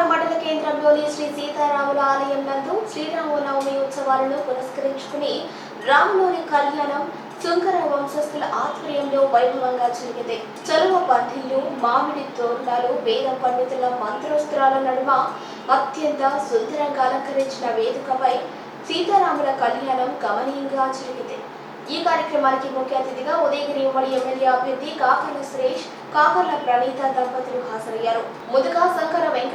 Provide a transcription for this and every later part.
చింతపాడు మండల కేంద్రంలోని శ్రీ సీతారాముల ఆలయం నందు శ్రీరామనవమి ఉత్సవాలను పురస్కరించుకుని రాములోని కళ్యాణం శంకర వంశస్థుల ఆధ్వర్యంలో వైభవంగా జరిగింది. చలువ పందిళ్ళు మామిడి తోరణాలు వేద పండితుల మంత్రోస్త్రాల నడుమ అత్యంత సుందరంగా అలంకరించిన వేదికపై సీతారాముల కళ్యాణం గమనీయంగా జరిగింది. ఈ కార్యక్రమానికి ముఖ్య అతిథిగా ఉదయగిరి ఉమ్మడి ఎమ్మెల్యే అభ్యర్థి కాకర్ల సురేష్ కాకర్ల ప్రణీత దంపతులు హాజరయ్యారు. ముందుగా శంకర వెంకట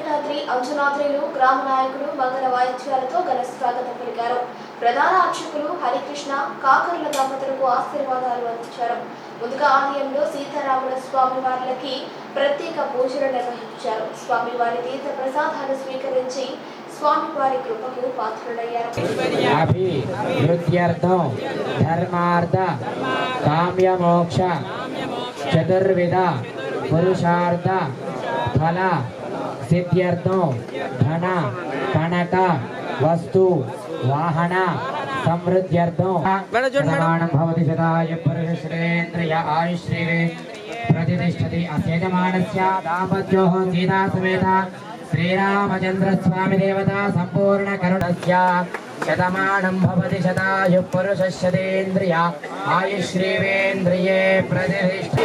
అంజనాద్రిలు గ్రామ నాయకులు మంగళ వాయిద్యాలతో ఘన స్వాగతం పలికారు. ప్రధాన అర్చకులు హరికృష్ణ కాకర్ల దంపతులకు ఆశీర్వాదాలు అందించారు. ముందుగా ఆలయంలో సీతారాముల స్వామి వార్లకి ప్రత్యేక పూజలు నిర్వహించారు. స్వామివారి తీర్థ ప్రసాదాలు స్వీకరించి స్వామివారి కృపకు పాత్రులయ్యారు. అభివృద్ధ్యర్థం చతుర్విధ పురుషార్థ ఫల సిద్ధ్యర్థం ధన కనక వస్తు వాహన సమృద్ధ్యర్థం. ప్రమాణం భవతి శతాయ పురుషశ్రేంద్రియ ఆయుశ్రీవే ప్రతిష్టతి అస్యజమానస్య దాపత్యోః సీతా సమేత. శ్రీరామచంద్ర స్వామి దేవత సంపూర్ణ కరుణస్య. శతమానం భవతి శతాయు పురుషశ్చతేంద్రియ ఆయుశ్రీవేంద్రియే ప్రతిష్ఠ